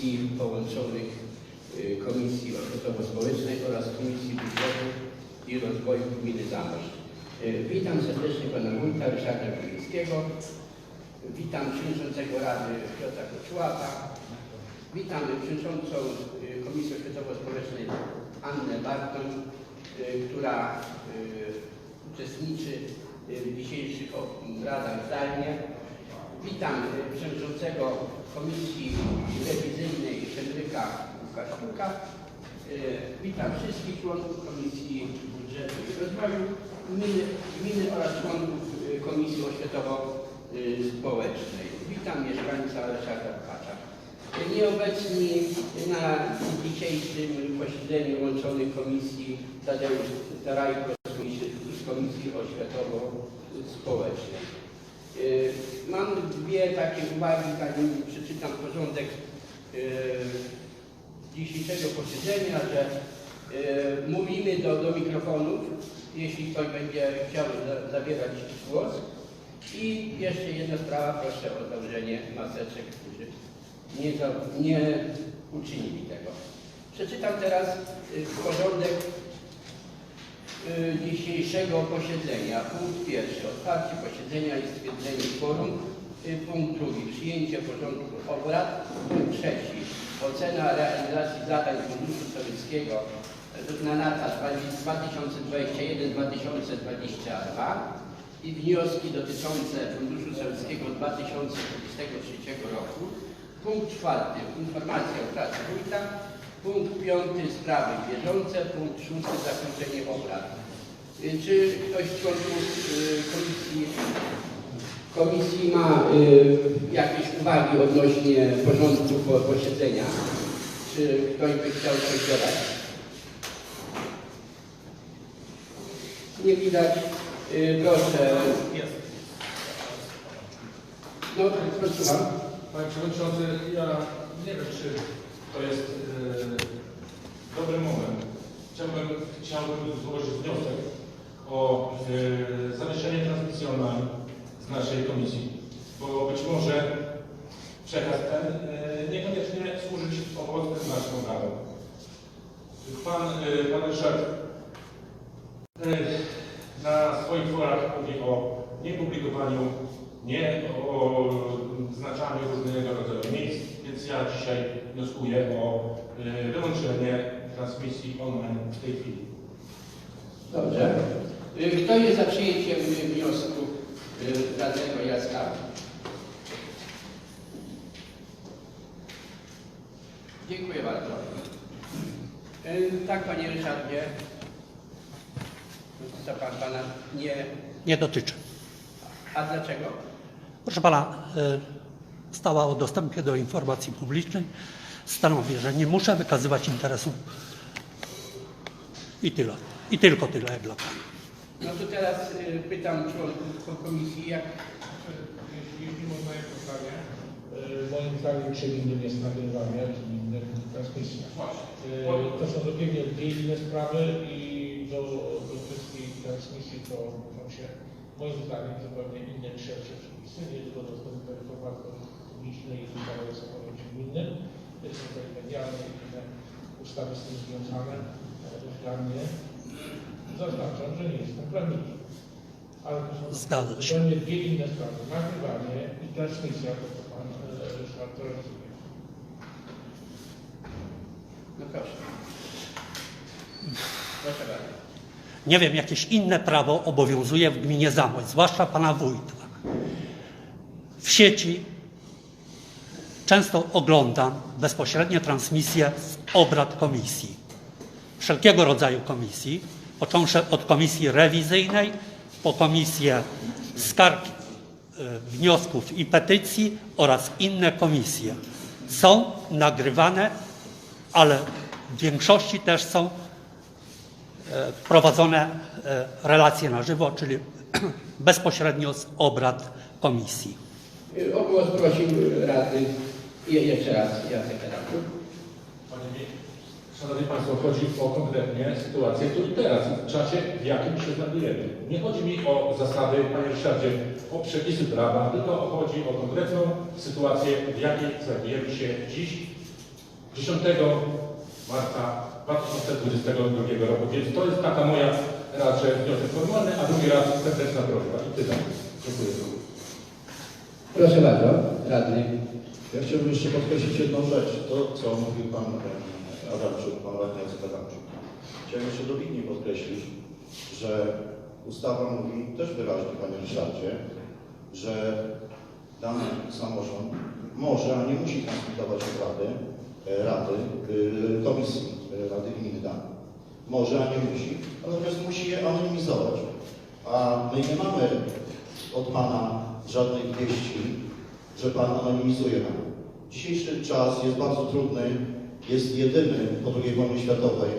Komisji Połączonych y, Komisji Oświatowo-Społecznej oraz Komisji Budżetu i Rozwoju Gminy Zamorz. Y, Witam serdecznie Pana Wójta Ryszarda Kamińskiego. Witam Przewodniczącego Rady Piotra Koczułapa. Witam Przewodniczącą y, Komisji Oświatowo-Społecznej Annę Barton, która uczestniczy w dzisiejszych obradach zdalnie. Witam Przewodniczącego Komisji Rewizyjnej Henryka Łukaszczuka. Y, Witam wszystkich członków Komisji Budżetu i Rozwoju Gminy, gminy oraz członków y, Komisji Oświatowo-Społecznej. Witam mieszkańca Ryszarda Pchacza. Nieobecni na dzisiejszym posiedzeniu łączonych komisji Tadeusz Tarajko z komisji Oświatowo-Społecznej. Y, Mam dwie takie uwagi, zanim przeczytam porządek y, dzisiejszego posiedzenia, że y, mówimy do, do mikrofonów, jeśli ktoś będzie chciał za, zabierać głos. I jeszcze jedna sprawa, proszę o założenie maseczek, którzy nie, nie uczynili tego. Przeczytam teraz porządek dzisiejszego posiedzenia. Punkt pierwszy. Otwarcie posiedzenia i stwierdzenie kworum. Y, Punkt drugi. Przyjęcie porządku obrad. Punkt trzeci. Ocena realizacji zadań Funduszu Sowieckiego na lata 2021-2022 i wnioski dotyczące Funduszu Sowieckiego 2023 roku. Punkt czwarty. Informacja o pracy wójta. Punkt piąty. Sprawy bieżące. Punkt szósty. Zakończenie obrad. Y, Czy ktoś z członków y, komisji, komisji ma y, jakieś uwagi odnośnie porządku po- posiedzenia? Czy ktoś by chciał coś dodać? Nie widać. Proszę. No, słucham. Panie Przewodniczący, ja nie wiem, czy to jest e, dobry moment. Chciałbym, chciałbym złożyć wniosek o e, zawieszenie transmisji online z naszej komisji, bo być może przekaz ten e, niekoniecznie służyć owocnym naszym organom. Pan, e, pan Ryszard na swoich forach mówi o niepublikowaniu, nie o znaczaniu różnego więc ja dzisiaj wnioskuję o y, wyłączenie transmisji online w tej chwili. Dobrze. Y, Kto jest za przyjęciem wniosku y, radnego Jacka? Dziękuję bardzo. Tak, panie Ryszardzie. Co pan pana nie. nie dotyczy. A dlaczego? Proszę pana, e, stała o dostępie do informacji publicznej stanowi, że nie muszę wykazywać interesu. I tyle. I tylko tyle jak dla pana. No to teraz y, pytam członków ko- komisji, jak Jeśli, jeśli można jedno zdanie, y, moim zdaniem czym innym jest nagrywanie, czym innym transmisja. Y, To są zupełnie dwie inne sprawy i do, do kwestii transmisji to muszą się moim zdaniem zupełnie inne trzecie przepisy, nie tylko dostęp do informacji publicznej i o samorządzie gminnym, są to i medialne i inne ustawy z tym związane. Mnie zaznaczam, że nie jestem prawnikiem. Ale to są zupełnie dwie inne sprawy. Nagrywanie i transmisja, to co Pan e, Ryszard rozumie. No proszę. Proszę bardzo. Nie wiem, jakieś inne prawo obowiązuje w gminie Zamość, zwłaszcza pana wójta. W sieci często oglądam bezpośrednie transmisje z obrad komisji. Wszelkiego rodzaju komisji, począwszy od komisji rewizyjnej, po komisję skarg, e, wniosków i petycji oraz inne komisje. Są nagrywane, ale w większości też są e, prowadzone e, relacje na żywo, czyli bezpośrednio z obrad komisji. Y, O głos prosił radny. Je, jeszcze raz, Jacek Mi- Szanowni Państwo, chodzi o konkretnie sytuację tu i teraz, w czasie, w jakim się znajdujemy. Nie chodzi mi o zasady, Panie Ryszardzie, o przepisy prawa, tylko chodzi o konkretną sytuację, w jakiej znajdujemy się dziś 10 marca 2022 roku. Więc to jest taka moja raz, że wniosek formalny, a drugi raz serdeczna prośba. I tyle. Dziękuję. Proszę bardzo, radny. Ja chciałbym jeszcze podkreślić jedną rzecz, to co mówił Pan e, Adamczuk, Pan Radny Jacek Adamczuk. Chciałem jeszcze dobitnie podkreślić, że ustawa mówi też wyraźnie, Panie Ryszardzie, że dany samorząd może, a nie musi transmitować od Rady, e, Rady, y, Komisji Rady Gminy dane. Może, a nie musi, natomiast musi je anonimizować. A my nie mamy od Pana żadnej wieści, że Pan anonimizuje nam. Dzisiejszy czas jest bardzo trudny, jest jedyny po II wojnie światowej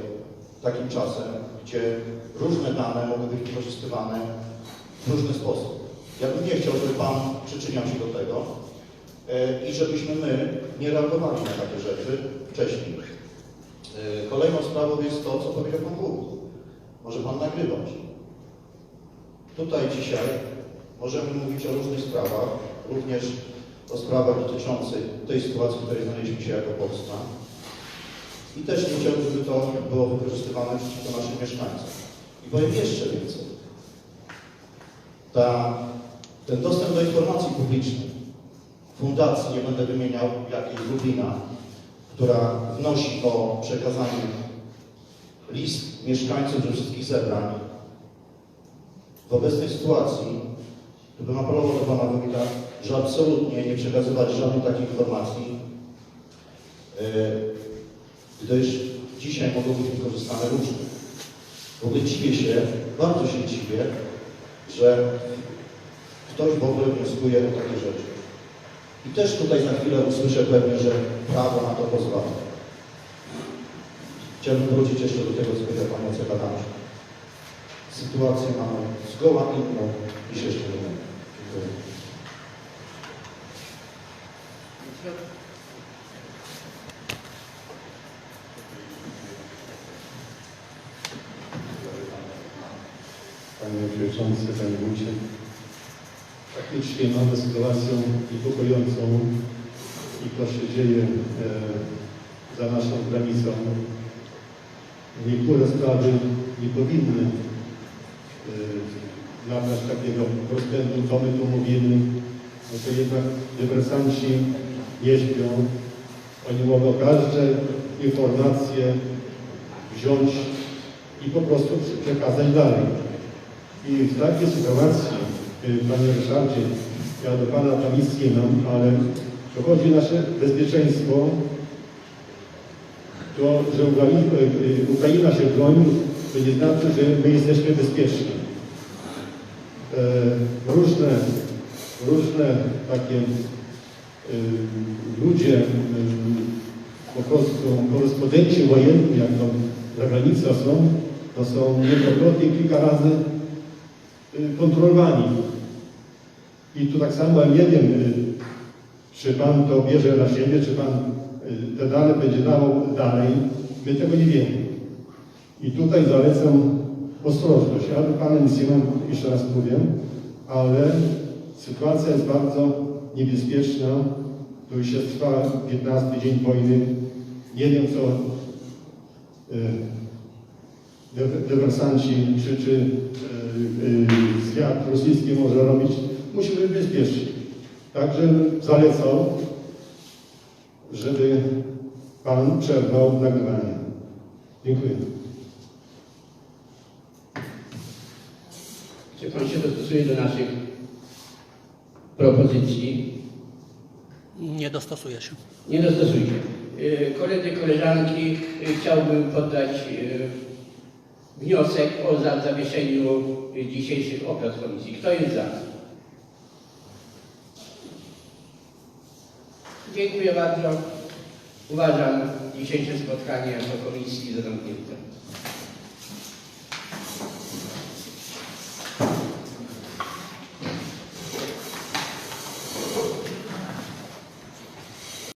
takim czasem, gdzie różne dane mogą być wykorzystywane w różny sposób. Ja bym nie chciał, żeby Pan przyczyniał się do tego e, i żebyśmy my nie reagowali na takie rzeczy wcześniej. E, Kolejną sprawą jest to, co powiedział Pan Wójt. Może Pan nagrywać. Tutaj dzisiaj możemy mówić o różnych sprawach, również o sprawach dotyczących tej sytuacji, w której znaleźliśmy się jako Polska. I też nie chciałbym, żeby to było wykorzystywane przeciwko naszym mieszkańcom. I powiem jeszcze więcej. Ta, ten dostęp do informacji publicznej, fundacji, nie będę wymieniał jakiej Lublina, która wnosi o przekazanie list mieszkańców ze wszystkich zebrań, w obecnej sytuacji, tu bym apelował do Pana Wójta, że absolutnie nie przekazywać żadnej takiej informacji, gdyż dzisiaj mogą być wykorzystane różne. W ogóle dziwię się, bardzo się dziwię, że ktoś w ogóle wnioskuje o takie rzeczy. I też tutaj za chwilę usłyszę pewnie, że prawo na to pozwala. Chciałbym wrócić jeszcze do tego, co powiedział Pan Jacek. Sytuację mamy zgoła inną niż jeszcze nie. Panie Przewodniczący, Panie Wójcie. Faktycznie mamy sytuację niepokojącą i to się dzieje e, za naszą granicą. Niektóre sprawy nie powinny e, nabrać takiego rozpędu, co my tu mówimy, no to jednak dywersanci nie śpią. Oni mogą każde informacje wziąć i po prostu przekazać dalej. I w takiej sytuacji, y, Panie Ryszardzie, ja do Pana tam nic nie mam, ale to chodzi o nasze bezpieczeństwo, to, że y, Ukraina się broni, to nie znaczy, że my jesteśmy bezpieczni. E, różne, różne takie y, ludzie, y, po prostu korespondenci wojenni, jak to za granicą są, to są niejednokrotnie kilka razy kontrolowani. I tu tak samo nie wiem, czy Pan to bierze na siebie, czy Pan te dane będzie dawał dalej. My tego nie wiemy. I tutaj zalecam ostrożność. Ja do Pana nic nie mam, jeszcze raz mówię, ale sytuacja jest bardzo niebezpieczna. Tu już trwa 15 dzień wojny. Nie wiem, co dywer- dywersanci czy, czy y, y, zwiat rosyjski może robić. Musimy być bezpieczni. Także zalecał, żeby Pan przerwał nagrywanie. Dziękuję. Czy Pan się dostosuje do naszych propozycji? Nie dostosuję się. Nie dostosuje się. Y, Koledzy, koleżanki, y, chciałbym poddać y, wniosek o za- zawieszeniu dzisiejszych obrad komisji. Kto jest za? Dziękuję bardzo. Uważam dzisiejsze spotkanie jako komisji za zamknięte.